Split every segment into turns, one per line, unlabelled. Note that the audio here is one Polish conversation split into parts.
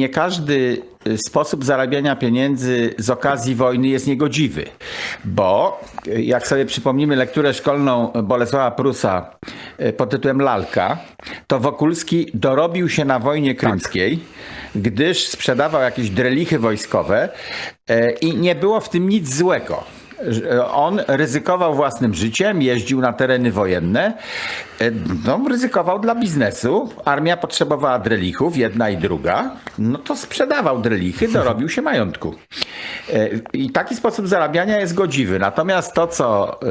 nie każdy y, sposób zarabiania pieniędzy z okazji wojny jest niegodziwy, bo y, jak sobie przypomnimy lekturę szkolną Bolesława Prusa y, pod tytułem Lalka, to Wokulski dorobił się na wojnie krymskiej, gdyż sprzedawał jakieś drelichy wojskowe i nie było w tym nic złego. Że On ryzykował własnym życiem, jeździł na tereny wojenne. E, No, ryzykował dla biznesu. Armia potrzebowała drelichów, jedna i druga. No to sprzedawał drelichy, dorobił się majątku. E, I taki sposób zarabiania jest godziwy. Natomiast to, co e,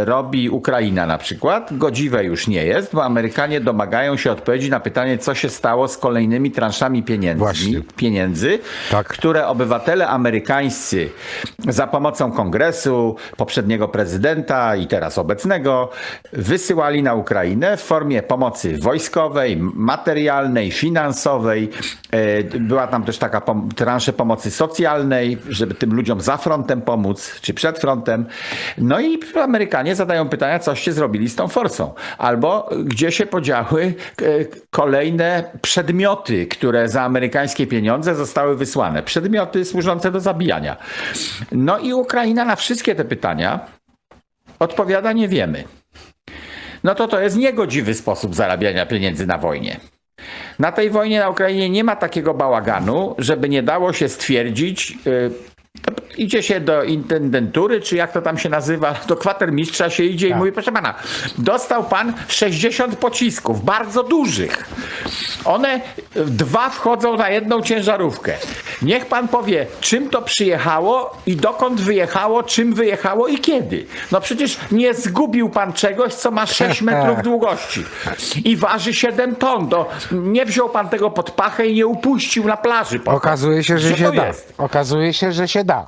e, robi Ukraina na przykład, godziwe już nie jest, bo Amerykanie domagają się odpowiedzi na pytanie, co się stało z kolejnymi transzami pieniędzy,
Właśnie.
pieniędzy
Tak.
które obywatele amerykańscy za pomocą kongresu, poprzedniego prezydenta i teraz obecnego wysyłali na Ukrainę w formie pomocy wojskowej, materialnej, finansowej. Była tam też taka pom- transza pomocy socjalnej, żeby tym ludziom za frontem pomóc, czy przed frontem. No i Amerykanie zadają pytania, coście zrobili z tą forsą. Albo gdzie się podziały e, kolejne przedmioty, które za amerykańskie pieniądze zostały wysłane. Przedmioty służące do zabijania. No i Ukraina na wszystkie te pytania odpowiada nie wiemy. No to to jest niegodziwy sposób zarabiania pieniędzy na wojnie. Na tej wojnie na Ukrainie nie ma takiego bałaganu, żeby nie dało się stwierdzić, Yep. Idzie się do intendentury, czy jak to tam się nazywa, do kwatermistrza się idzie i mówi, proszę pana, dostał pan 60 pocisków, bardzo dużych. One dwa wchodzą na jedną ciężarówkę. Niech pan powie, czym to przyjechało i dokąd wyjechało, czym wyjechało i kiedy. No przecież nie zgubił pan czegoś, co ma 6 metrów długości i waży 7 ton. To nie wziął pan tego pod pachę i nie upuścił na plaży. potem.
Okazuje się, że
Co
się da.
jest?
Okazuje się, że się da.